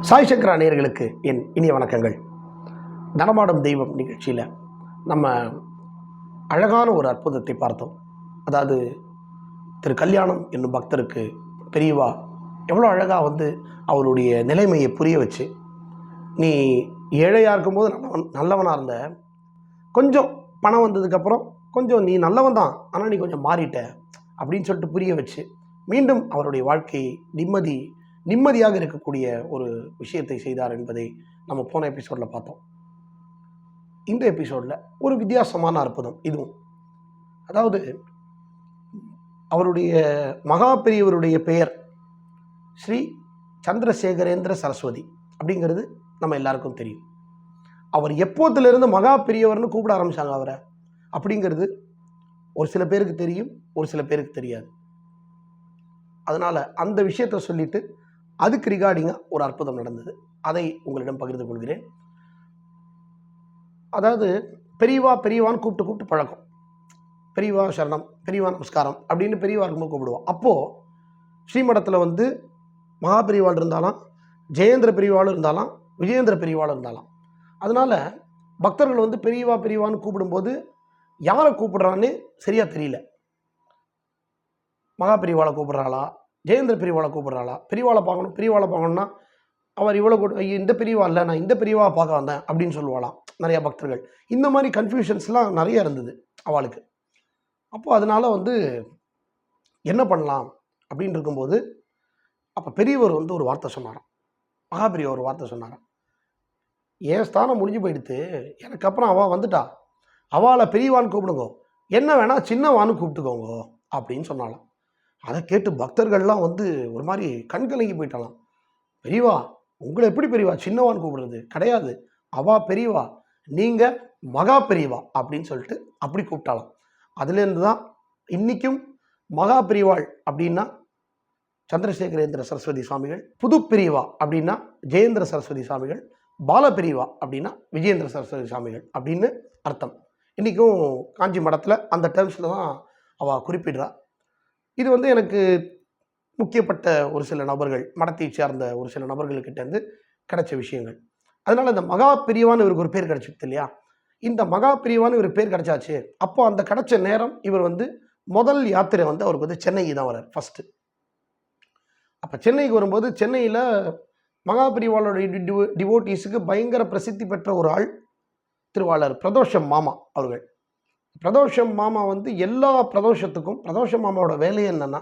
சாய் சங்கரா நேர்களுக்கு என் இனிய வணக்கங்கள். நடமாடும் தெய்வம் நிகழ்ச்சியில் நம்ம அழகான ஒரு அற்புதத்தை பார்த்தோம். அதாவது திரு கல்யாணம் என்னும் பக்தருக்கு பெரியவா எவ்வளோ அழகாக வந்து அவருடைய நிலைமையை புரிய வச்சு நீ ஏழையாக இருக்கும்போது நல்லவன் நல்லவனாக இருந்த கொஞ்சம் பணம் வந்ததுக்கப்புறம் கொஞ்சம் நீ நல்லவன் தான் ஆனால் நீ கொஞ்சம் மாறிட்ட அப்படின்னு சொல்லிட்டு புரிய வச்சு மீண்டும் அவருடைய வாழ்க்கை நிம்மதி நிம்மதியாக இருக்கக்கூடிய ஒரு விஷயத்தை செய்தார் என்பதை நம்ம போன எபிசோடில் பார்த்தோம். இந்த எபிசோடில் ஒரு வித்தியாசமான அற்புதம் இதுவும். அதாவது அவருடைய மகா பெரியவருடைய பெயர் ஸ்ரீ சந்திரசேகரேந்திர சரஸ்வதி அப்படிங்கிறது நம்ம எல்லாருக்கும் தெரியும். அவர் எப்போத்திலிருந்து மகா பெரியவர்னு கூப்பிட ஆரம்பிச்சாங்க அவரை அப்படிங்கிறது ஒரு சில பேருக்கு தெரியும் ஒரு சில பேருக்கு தெரியாது. அதனால் அந்த விஷயத்தை சொல்லிவிட்டு அதுக்கு ரிகார்டிங்காக ஒரு அற்புதம் நடந்தது. அதை உங்களிடம் பகிர்ந்து கொள்கிறேன். அதாவது பெரியவா பெரியவான்னு கூப்பிட்டு கூப்பிட்டு பழக்கம். பெரியவா சரணம் பெரியவா நமஸ்காரம் அப்படின்னு பெரியவா இருக்கும்போது கூப்பிடுவோம். அப்போது ஸ்ரீமடத்தில் வந்து மகாபெரிவாள் இருந்தாலும் ஜெயேந்திர பெரியவாளும் இருந்தாலும் விஜயேந்திர பெரியவாளும் இருந்தாலும். அதனால் பக்தர்கள் வந்து பெரியவா பெரியவான்னு கூப்பிடும்போது யாரை கூப்பிடுறான்னு சரியாக தெரியல. மகாபெரிவாளை கூப்பிட்றாளா? ஜெயேந்திர பெரியவாளை கூப்பிட்றாளா? பெரியவாளை பார்க்கணும். பெரியவாளை பார்க்கணும்னா அவர் இவ்வளோ கூட ஐயோ இந்த பிரிவா இல்லை நான் இந்த பிரிவாக பார்க்க வந்தேன் அப்படின்னு சொல்லுவாளாம். நிறையா பக்தர்கள். இந்த மாதிரி கன்ஃபியூஷன்ஸ்லாம் நிறைய இருந்தது அவளுக்கு. அப்போ அதனால் வந்து என்ன பண்ணலாம்? அப்படின்னு இருக்கும்போது அப்போ பெரியவர் வந்து ஒரு வார்த்தை சொன்னாராம். மகாபெரியவர் ஒரு வார்த்தை சொன்னாராம். என் ஸ்தானம் முடிஞ்சு போயிடுத்து. எனக்கு அப்புறம் அவள் வந்துட்டா. அவளை பெரியவான்னு கூப்பிடுங்க. என்ன வேணால் சின்னவான்னு கூப்பிட்டுக்கோங்க அப்படின்னு சொன்னாலாம் அதை கேட்டு பக்தர்கள்லாம் வந்து ஒரு மாதிரி கண்கலங்கி போயிட்டாலாம் பெரியவா உங்களை எப்படி பெரியவா? சின்னவான்னு கூப்பிடுறது கிடையாது. அவா பெரியவா. நீங்கள் மகா பெரியவா அப்படின்னு சொல்லிட்டு அப்படி கூப்பிட்டாலாம் அதுலேருந்து தான் இன்றைக்கும் மகா பெரியவாள் அப்படின்னா சந்திரசேகரேந்திர சரஸ்வதி சுவாமிகள் புது பெரியவா அப்படின்னா ஜெயேந்திர சரஸ்வதி சுவாமிகள் பால பெரியவா அப்படின்னா விஜயேந்திர சரஸ்வதி சுவாமிகள் அப்படின்னு அர்த்தம். இன்றைக்கும் காஞ்சி மடத்தில் அந்த டேர்ம்ஸில் தான் அவள் குறிப்பிடுறா. இது வந்து எனக்கு முக்கியப்பட்ட ஒரு சில நபர்கள் மடத்தை சார்ந்த ஒரு சில நபர்கள்கிட்டேருந்து கிடைச்ச விஷயங்கள். அதனால் இந்த மகா பிரிவான்னு இவருக்கு ஒரு பேர் கிடைச்சிது இல்லையா? இந்த மகா பிரிவான்னு இவருக்கு பேர் கிடச்சாச்சு. அப்போ அந்த கிடைச்ச நேரம் இவர் வந்து முதல் யாத்திரை வந்து அவருக்கு வந்து சென்னைக்கு தான் வரார் ஃபஸ்ட்டு அப்போ சென்னைக்கு வரும்போது சென்னையில் மகா பிரிவாளோட டிவோட்டீஸுக்கு பயங்கர பிரசித்தி பெற்ற ஒரு ஆள் திருவாளர் பிரதோஷம் மாமா அவர்கள். பிரதோஷம் மாமா வந்து எல்லா பிரதோஷத்துக்கும் பிரதோஷம் மாமாவோட வேலை என்னென்னா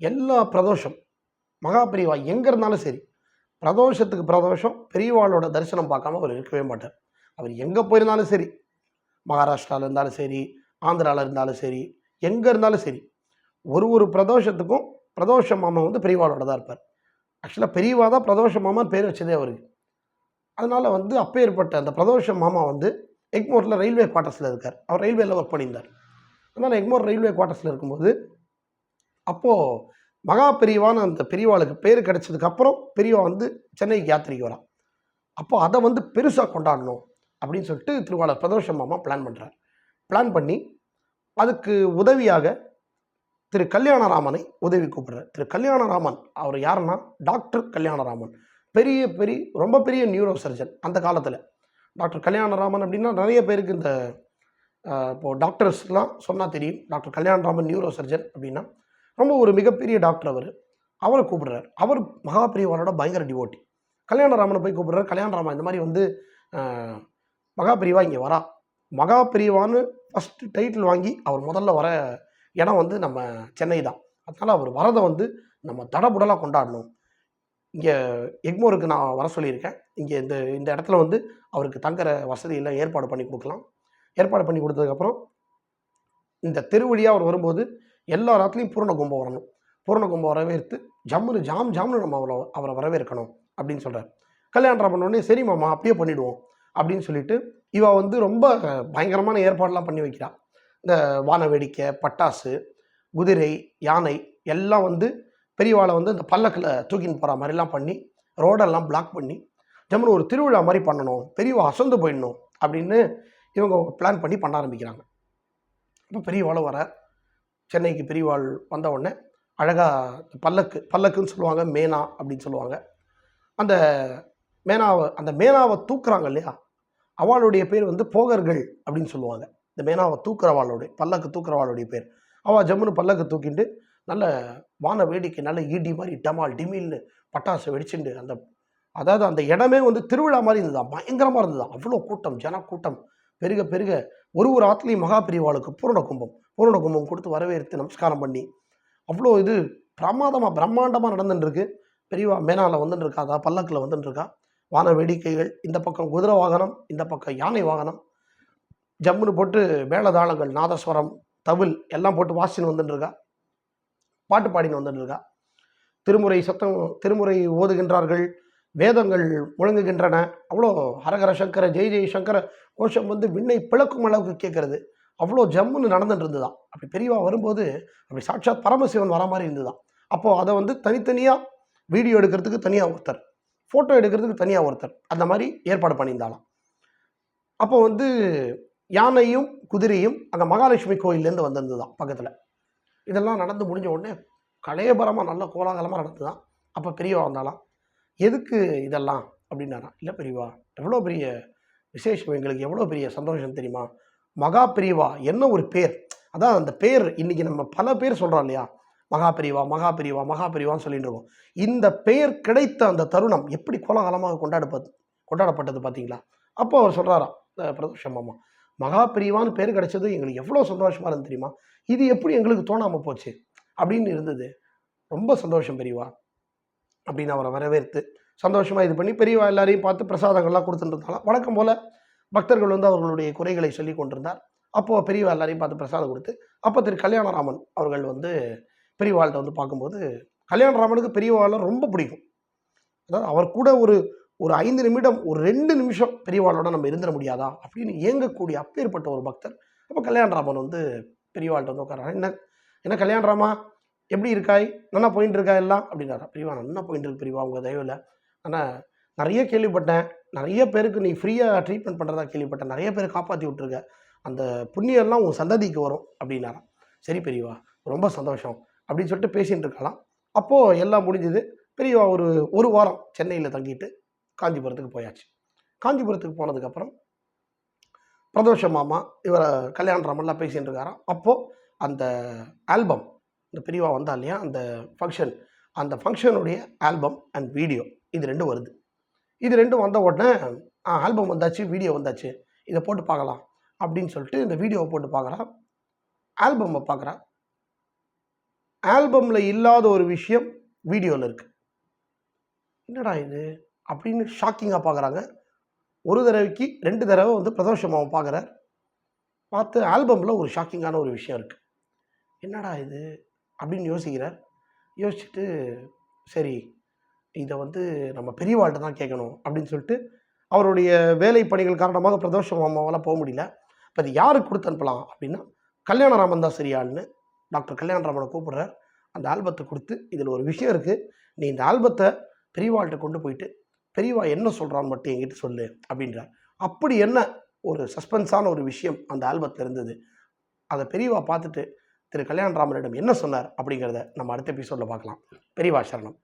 எல்லா பிரதோஷம் மகாபெரிவா எங்கே இருந்தாலும் சரி பிரதோஷத்துக்கு பிரதோஷம் பெரியவாளோட தரிசனம் பார்க்காம அவர் இருக்கவே மாட்டார். அவர் எங்கே போயிருந்தாலும் சரி மகாராஷ்டிராவில் இருந்தாலும் சரி ஆந்திராவில் இருந்தாலும் சரி எங்கே இருந்தாலும் சரி ஒரு ஒரு பிரதோஷத்துக்கும் பிரதோஷ மாமா வந்து பெரியவாளோட தான் இருப்பார். ஆக்சுவலாக பெரியவா தான் பிரதோஷ மாமான்னு பேர் வச்சதே அவருக்கு. அதனால் வந்து அப்பேற்பட்ட அந்த பிரதோஷ மாமா வந்து எக்மோரில் ரயில்வே குவார்ட்டர்ஸில் இருக்கார். அவர் ரயில்வேல ஒர்க் பண்ணியிருந்தார். அதனால் எக்மோர் ரயில்வே குவார்ட்டர்ஸில் இருக்கும்போது அப்போது மகா பெரியவான்னு அந்த பெரியவாளுக்கு பேர் கிடைச்சதுக்கப்புறம் பெரியவா வந்து சென்னைக்கு யாத்திரைக்கு வரான். அப்போ அதை வந்து பெருசாக கொண்டாடணும் அப்படின்னு சொல்லிட்டு திருவாளர் பிரதோஷ மாமா பிளான் பண்ணுறார் பிளான் பண்ணி அதுக்கு உதவியாக திரு கல்யாணராமனை உதவி கூப்பிடுறார். திரு கல்யாணராமன் அவர் யாருன்னா டாக்டர் கல்யாணராமன். பெரிய பெரிய ரொம்ப பெரிய நியூரோ சர்ஜன் அந்த காலத்தில். டாக்டர் கல்யாணராமன் அப்படின்னா நிறைய பேருக்கு இந்த இப்போது இப்போ டாக்டர்ஸ்லாம் சொன்னால் தெரியும். டாக்டர் கல்யாணராமன் நியூரோ சர்ஜன் அப்படின்னா ரொம்ப ஒரு மிகப்பெரிய டாக்டர் அவர். அவரை கூப்பிடுறாரு. அவர் மகா பயங்கர டிவோட்டி கல்யாணராமனை போய் கூப்பிடுறாரு. கல்யாணராமன் இந்த மாதிரி வந்து மகாபிரிவா மகா இங்கே வரா. மகாபிரிவான்னு ஃபஸ்ட்டு டைட்டில் வாங்கி அவர் முதல்ல வர இடம் வந்து நம்ம சென்னை தான். அதனால் அவர் வரதை வந்து நம்ம தடபுடலாக கொண்டாடணும். இங்கே எக்மோருக்கு நான் வர சொல்லியிருக்கேன். இங்கே இந்த இந்த இடத்துல வந்து அவருக்கு தங்குற வசதி எல்லாம் ஏற்பாடு பண்ணி கொடுக்கலாம். ஏற்பாடு பண்ணி கொடுத்ததுக்கப்புறம் இந்த தெருவழியாக அவர் வரும்போது எல்லா இடத்துலையும் பூரண கும்பம் வரணும். பூரண கும்பம் வரவேற்று ஜம்முன்னு ஜாம் ஜாம்னு நம்ம அவரை அவரை வரவேற்கணும் அப்படின்னு சொல்கிறார் கல்யாணம் பண்ணோடனே சரி மாமா அப்படியே பண்ணிவிடுவோம் அப்படின்னு சொல்லிட்டு இவ வந்து ரொம்ப பயங்கரமான ஏற்பாடெலாம் பண்ணி வைக்கிறாள் இந்த வான வேடிக்கை பட்டாசு குதிரை யானை எல்லாம் வந்து பெரியவாளை வந்து இந்த பல்லக்கில் தூக்கின்னு போகிற மாதிரிலாம் பண்ணி ரோடெல்லாம் பிளாக் பண்ணி ஜம்முன்னு ஒரு திருவிழா மாதிரி பண்ணணும் பெரியவா அசந்து போயிடணும் அப்படின்னு இவங்க பிளான் பண்ணி பண்ண ஆரம்பிக்கிறாங்க. இப்போ பெரியவாளும் வர சென்னைக்கு பெரியவாள் வந்த உடனே அழகாக பல்லக்கு பல்லக்குன்னு சொல்லுவாங்க மேனா அப்படின்னு சொல்லுவாங்க. அந்த மேனாவை அந்த மேனாவை தூக்குறாங்க இல்லையா? அவளுடைய பேர் வந்து போகர்கள் அப்படின்னு சொல்லுவாங்க. இந்த மேனாவை தூக்குறவாளுடைய பல்லக்கு தூக்குறவாளுடைய பேர். அவள் ஜம்முன்னு பல்லக்கு தூக்கிட்டு நல்ல வான வேடிக்கை நல்ல ஈடி மாதிரி டமால் டிமில்னு பட்டாசு வெடிச்சுண்டு அந்த அதாவது அந்த இடமே வந்து திருவிழா மாதிரி இருந்ததா பயங்கரமாக இருந்ததா அவ்வளோ கூட்டம் ஜன கூட்டம் பெருக பெருக ஒரு ஒரு ஆத்துலேயும் மகா பிரிவாளுக்கு பூரண கும்பம். பூரண கும்பம் கொடுத்து வரவேற்று நமஸ்காரம் பண்ணி அவ்வளோ இது பிரமாதமாக பிரம்மாண்டமாக நடந்துட்டுருக்கு. பெரியவா மேனாவில் வந்துட்டு இருக்கா பல்லக்கில் வந்துட்டுருக்கா. வான வேடிக்கைகள் இந்த பக்கம் குதிரை வாகனம் இந்த பக்கம் யானை வாகனம். ஜம்முன்னு போட்டு மேளதாளங்கள் நாதஸ்வரம் தவில் எல்லாம் போட்டு வாசின்னு வந்துட்டுருக்கா. பாட்டு பாடின்னு வந்துட்டு இருக்கா? திருமுறை சத்தம் திருமுறை ஓதுகின்றார்கள் வேதங்கள் முழங்குகின்றன. அவ்வளோ ஹரஹர சங்கர ஜெய் ஜெய் சங்கர கோஷம் வந்து விண்ணை பிளக்கும் அளவுக்கு கேட்கறது. அவ்வளோ ஜம்முன்னு நடந்துட்டு இருந்துதான் அப்படி பெரியவா வரும்போது அப்படி சாட்சாத் பரமசிவன் வர மாதிரி இருந்துதான் அப்போது அதை வந்து தனித்தனியாக வீடியோ எடுக்கிறதுக்கு தனியாக ஒருத்தர் ஃபோட்டோ எடுக்கிறதுக்கு தனியாக ஒருத்தர் அந்த மாதிரி ஏற்பாடு பண்ணியிருந்தாலாம் அப்போ வந்து யானையும் குதிரையும் அங்கே மகாலட்சுமி கோயிலேருந்து வந்திருந்ததாம் பக்கத்தில்? இதெல்லாம் நடந்து முடிஞ்ச உடனே கலையபரமாக நல்ல கோலாகலமாக நடந்துதான். அப்போ பெரியவா வந்தாலாம் எதுக்கு இதெல்லாம்? அப்படின்னாராம் இல்லை பெரியவா எவ்வளோ பெரிய விசேஷம் எங்களுக்கு எவ்வளோ பெரிய சந்தோஷம் தெரியுமா? மகா பிரிவா என்ன ஒரு பேர்? அதான் அந்த பேர் இன்னைக்கு நம்ம பல பேர் சொல்கிறோம் இல்லையா? மகா பிரிவா மகா பிரிவா மகா பிரிவான்னு சொல்லிட்டு இருக்கோம். இந்த பெயர் கிடைத்த அந்த தருணம் எப்படி கோலாகலமாக கொண்டாடப்ப கொண்டாடப்பட்டது பார்த்தீங்களா அப்போ அவர் சொல்கிறாராம் பிரதோஷம் மாமா மகா பெரியவான்னு பேர் கிடைச்சது எங்களுக்கு எவ்வளோ சந்தோஷமாக இருந்து தெரியுமா? இது எப்படி எங்களுக்கு தோணாமல் போச்சு? அப்படின்னு இருந்தது. ரொம்ப சந்தோஷம் பெரியவா. அப்படின்னு அவரை வரவேற்று சந்தோஷமாக இது பண்ணி பெரியவா எல்லாரையும் பார்த்து பிரசாதங்கள்லாம் கொடுத்துட்டு வழக்கம் போல் பக்தர்கள் வந்து அவர்களுடைய குறைகளை சொல்லி கொண்டிருந்தார். அப்போது பெரியவா எல்லாரையும் பார்த்து பிரசாதம் கொடுத்து அப்போ திரு கல்யாணராமன் அவர்கள் வந்து பெரியவாள்கிட்ட வந்து பார்க்கும்போது கல்யாணராமனுக்கு பெரியவாளை ரொம்ப பிடிக்கும். அதாவது அவர் கூட ஒரு ஒரு ஐந்து நிமிடம் ஒரு ரெண்டு நிமிஷம் பெரியவாளோட நம்ம இருந்துட முடியாதா? அப்படின்னு ஏங்கக்கூடிய அப்பேற்பட்ட ஒரு பக்தர். அப்போ கல்யாணராமன் வந்து பெரியவாள்கிட்ட வந்து உட்கார என்ன என்ன கல்யாணராமா எப்படி இருக்காய்? நல்லா போயிட்டு இருக்கா எல்லாம்? அப்படின்னாரா பிரிவா நல்லா போயிட்டு இருக்கு பிரிவா உங்கள் தயவில். ஆனால் நிறைய கேள்விப்பட்டேன். நிறைய பேருக்கு நீ ஃப்ரீயாக ட்ரீட்மெண்ட் பண்ணுறதா கேள்விப்பட்டேன். நிறைய பேர் காப்பாற்றி விட்ருக்க அந்த புண்ணியெல்லாம் உன் சந்ததிக்கு வரும் அப்படின்னாரா சரி பெரியவா ரொம்ப சந்தோஷம் அப்படின்னு சொல்லிட்டு பேசிகிட்டு இருக்கலாம். அப்போது எல்லாம் முடிஞ்சது. பெரியவா ஒரு ஒரு வாரம் சென்னையில் தங்கிட்டு காஞ்சிபுரத்துக்கு போயாச்சு. காஞ்சிபுரத்துக்கு போனதுக்கப்புறம் பிரதோஷ மாமா இவரை கல்யாணராமெல்லாம் பேசிகிட்டு இருக்காராம். அப்போது அந்த ஆல்பம் இந்த பிரிவா வந்தா இல்லையா அந்த ஃபங்க்ஷன் அந்த ஃபங்க்ஷனுடைய ஆல்பம் அண்ட் வீடியோ இது ரெண்டும் வருது. இது ரெண்டும் வந்த உடனே ஆல்பம் வந்தாச்சு வீடியோ வந்தாச்சு இதை போட்டு பார்க்கலாம் அப்படின்னு சொல்லிட்டு இந்த வீடியோவை போட்டு பார்க்குறா. ஆல்பமை பார்க்குறான் ஆல்பமில் இல்லாத ஒரு விஷயம் வீடியோவில் இருக்குது என்னடா இது? அப்படின்னு ஷாக்கிங்காக பார்க்குறாங்க. ஒரு தடவைக்கு ரெண்டு தடவை வந்து பிரதோஷமாக பார்க்குறார். பார்த்து ஆல்பமில் ஒரு ஷாக்கிங்கான ஒரு விஷயம் இருக்குது என்னடா இது? அப்படின்னு யோசிக்கிறார். யோசிச்சுட்டு சரி இதை வந்து நம்ம பெரியவாள்கிட்ட தான் கேட்கணும் அப்படின்னு சொல்லிட்டு அவருடைய வேலை பணிகள் காரணமாக பிரதோஷ மாமாவால் போக முடியல. இப்போ அது யாருக்கு கொடுத்து அனுப்பலாம் அப்படின்னா கல்யாணராமன் தான் சரியாள்னு டாக்டர் கல்யாணராமனை கூப்பிடுறார். அந்த ஆல்பத்தை கொடுத்து இதில் ஒரு விஷயம் இருக்குது நீ இந்த ஆல்பத்தை பெரியவாள்கிட்ட கொண்டு போயிட்டு பெரியவா என்ன சொல்கிறான்னு மட்டும் என்கிட்ட சொல்லு அப்படின்றார். அப்படி என்ன ஒரு சஸ்பென்ஸான ஒரு விஷயம் அந்த ஆல்பத்தில் இருந்தது. அதை பெரியவா பார்த்துட்டு திரு கல்யாணராமனிடம் என்ன சொன்னார் அப்படிங்கிறத நம்ம அடுத்த எபிசோடில் பார்க்கலாம். பெரியவா சரணம்.